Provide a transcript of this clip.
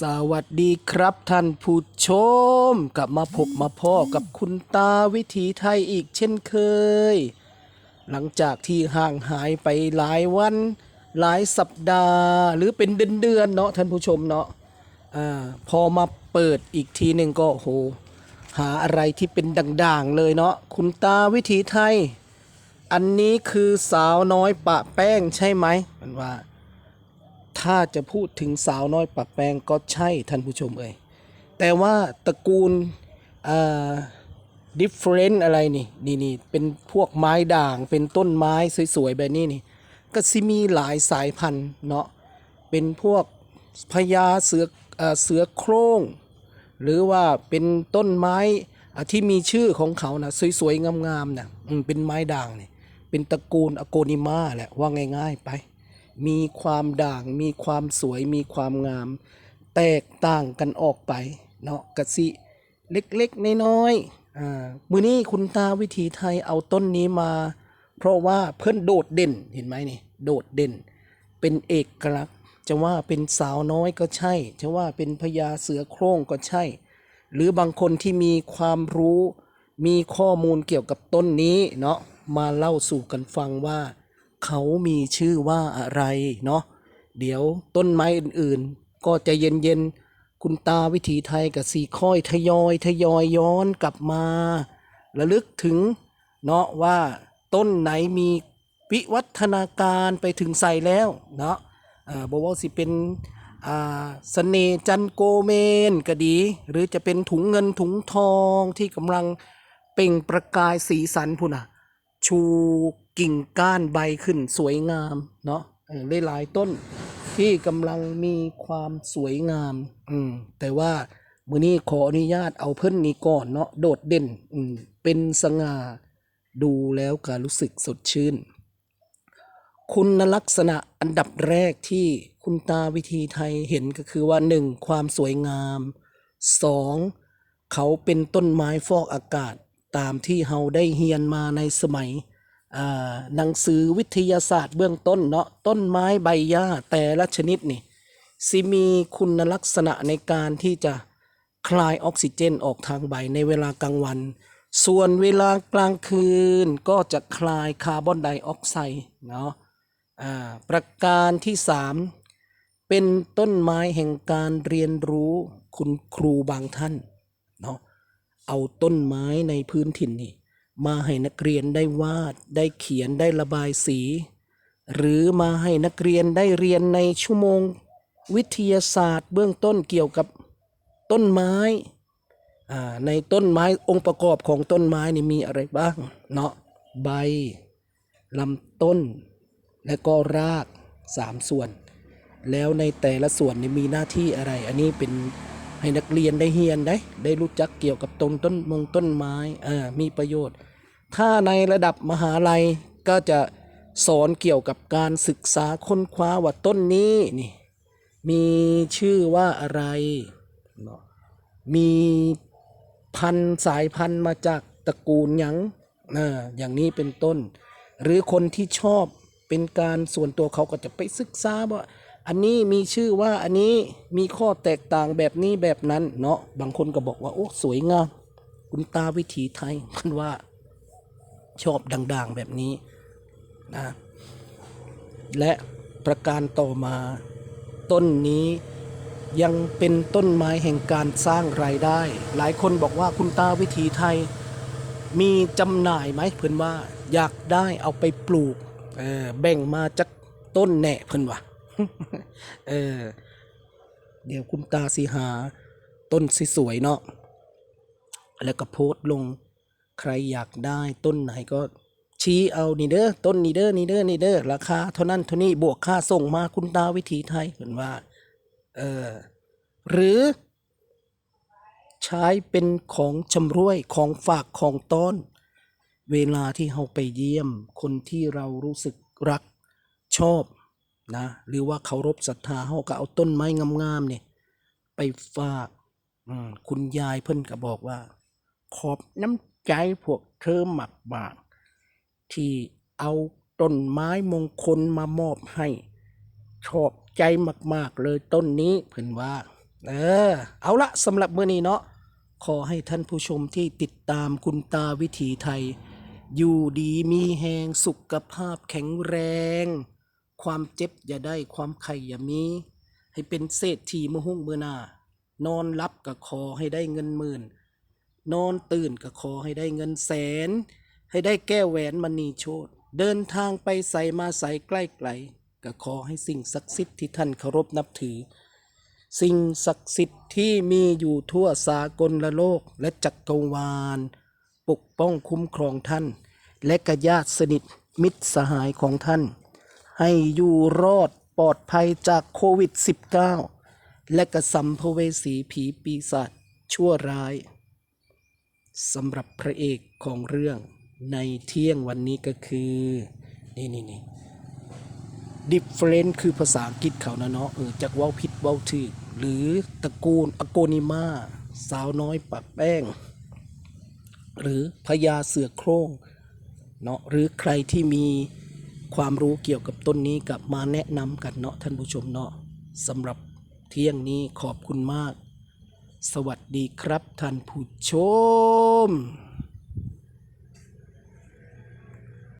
สวัสดีครับท่านผู้ชม กลับมาพบมาพ่อกับคุณตาวิถีไทยอีกเช่นเคย หลังจากที่ห่างหายไปหลายวัน หลายสัปดาห์ หรือเป็นเดือนๆเนาะท่านผู้ชมเนาะอาพอมาเปิดอีกทีหนึ่งก็โอ้โห หาอะไรที่เป็นด่างๆเลยเนาะคุณตาวิถีไทย อันนี้คือสาวน้อยปะแป้งใช่ไหมมันว่า ถ้าจะพูดถึงสาวน้อยปะแปงก็ใช่ท่านผู้ชมเอ่ยแต่ว่าตระกูลอ่า different อะไรนี่นี่นี่เป็นพวกไม้ด่างเป็นต้นไม้สวยๆแบบนี้นี่ ก็สิมีหลายสายพันธุ์เนาะเป็นพวกพญาเสือเสือโคร่ง หรือว่าเป็นต้นไม้ที่มีชื่อของเขานะสวยๆงามๆนะอืมเป็นไม้ด่างเนี่ยเป็นตระกูลอโกนิมาแหละว่าง่าย ๆ ไป มีความด่าง มีความสวย มีความงาม แตกต่างกันออกไป เนาะกะสิเล็กๆน้อยๆอ่ามือนี้คุณตาวิถีไทยเอาต้นนี้มา เพราะว่าเพิ่นโดดเด่นเห็นไหมนี่ โดดเด่น เป็นเอกลักษณ์จะว่าเป็นสาวน้อยก็ใช่ จะว่าเป็นพญาเสือโคร่งก็ใช่ หรือบางคนที่มีความรู้ มีข้อมูลเกี่ยวกับต้นนี้เนาะมาเล่าสู่กันฟังว่า เขามีชื่อว่าอะไรเนาะเดี๋ยวต้นไม้อื่นๆ ก็จะเย็นๆ คุณตาวิถีไทยกับสีค่อยทยอยทยอยย้อนกลับมา ระลึกถึงเนาะว่าต้นไหนมีวิวัฒนาการไปถึงใส่แล้วเนาะบอกว่าสิเป็นอ่าเสน่จันโกเมนก็ดี หรือจะเป็นถุงเงินถุงทองที่กำลังเป่งประกายสีสันพุ่นอะ ชู กิ่งก้านใบขึ้นสวยงามเนาะเออหลายต้นที่กำลังมีความสวยงาม อืม แต่ว่ามือนี้ขออนุญาตเอาเพิ่นนี้ก่อนเนาะโดดเด่น อืม เป็นสง่าดูแล้วก็รู้สึกสดชื่น คุณลักษณะอันดับแรกที่คุณตาวิธีไทยเห็นก็คือว่าหนึ่งความสวยงามสองเขาเป็นต้นไม้ฟอกอากาศตามที่เฮาได้เฮียนมาในสมัย หนังสือวิทยาศาสตร์เบื้องต้นเนาะต้นไม้ใบหญ้าแต่ละชนิดนี่สิมีคุณลักษณะในการที่จะคลายออกซิเจนออกทางใบในเวลากลางวัน ส่วนเวลากลางคืนก็จะคลายคาร์บอนไดออกไซด์เนาะประการที่สามเป็นต้นไม้แห่งการเรียนรู้คุณครูบางท่านเนาะเอาต้นไม้ในพื้นถิ่นนี่ มาให้นักเรียนได้วาด ได้เขียนได้ระบายสี หรือมาให้นักเรียนได้เรียนในชั่วโมง วิทยาศาสตร์เบื้องต้นเกี่ยวกับต้นไม้ในต้นไม้องค์ประกอบของต้นไม้นี่มีอะไรบ้าง เนาะใบลำต้น และก็รากสามส่วน แล้วในแต่ละส่วนนี่มีหน้าที่อะไร อันนี้เป็นให้นักเรียนได้เฮียนได้ ได้รู้จักเกี่ยวกับต้นต้นมงต้นไม้อ่ามีประโยชน์ ถ้าในระดับมหาลัยก็จะสอนเกี่ยวกับการศึกษาค้นคว้าว่าต้นนี้นี่มีชื่อว่าอะไร มีพันสายพันธุ์มาจากตระกูลหยังอ่าอย่างนี้เป็นต้น หรือคนที่ชอบเป็นการส่วนตัวเขาก็จะไปศึกษาว่าอันนี้มีชื่อว่าอันนี้มีข้อแตกต่างแบบนี้แบบนั้นเนาะบางคนก็บอกว่าโอ้สวยงามคุณตาวิถีไทยมันว่า ชอบดังๆแบบนี้นะและประการต่อมาต้นนี้ยังเป็นต้นไม้แห่งการสร้างรายได้ หลายคนบอกว่าคุณตาวิถีไทย มีจำหน่ายไหมเพิ่อนว่า อยากได้เอาไปปลูกเออแบ่งมาจากต้นแหน่เพิ่อนว่าเออเดี๋ยวคุณตาสิหาต้นสวยๆเนาะแล้วก็โพสต์ลง ใครอยากได้ต้นไหนก็ชี้เอานี่เด้อต้นนี่เด้อนี่เด้อนี่เด้อราคาเท่านั้นเท่านี้บวกค่าส่งมาคุณตาวิถีไทยเพิ่นว่าเออหรือ ใช้เป็นของชำร่วยของฝากของต้อนเวลาที่เราไปเยี่ยม คนที่เรารู้สึกรักชอบนะหรือว่าเคารพศรัทธาเราก็เอาต้นไม้งามๆเนี่ยไปฝากคุณยายเพิ่นก็บอกว่า ขอบน้ำ ใจพวกเธอหมักบากที่เอาต้นไม้มงคลมามอบให้ ชอบใจมากๆเลยต้นนี้เพิ่นว่า เออ เอาละสำหรับมื้อนี้เนาะขอให้ท่านผู้ชมที่ติดตามคุณตาวิถีไทย อยู่ดีมีแหงสุขภาพแข็งแรง ความเจ็บอย่าได้ความไข่อย่ามี ให้เป็นเศรษฐีมหุ่งเมื่อหน้านอนรับก็ขอให้ได้เงินหมื่น นอนตื่นก็ขอให้ได้เงินแสน ให้ได้แก้แหวนมณีโชตเดินทางไปใส่มาใส่ใกล้ไกลก็ขอให้สิ่งศักดิ์สิทธิ์ที่ท่านเคารพนับถือ สิ่งศักดิ์สิทธิ์ที่มีอยู่ทั่วสากลละโลกและจักรวาล ปกป้องคุ้มครองท่าน และกญาติสนิทมิตรสหายของท่าน ให้อยู่รอดปลอดภัยจากโควิด -19 และกระสัมภเวสีผีปีศาจชั่วร้าย สำหรับพระเอกของเรื่องในเที่ยงวันนี้ก็คือ นี่นี่นี่ different คือภาษาอังกฤษเขานะเนาะเออจากว้าผิดว้าถูกหรือตระกูลอโกนิมาสาวน้อยปักแป้ง หรือพญาเสือโคร่งเนาะหรือใครที่มีความรู้เกี่ยวกับต้นนี้กับมาแนะนำกันเนาะท่านผู้ชมเนาะสำหรับเที่ยงนี้ขอบคุณมาก สวัสดีครับท่านผู้ชม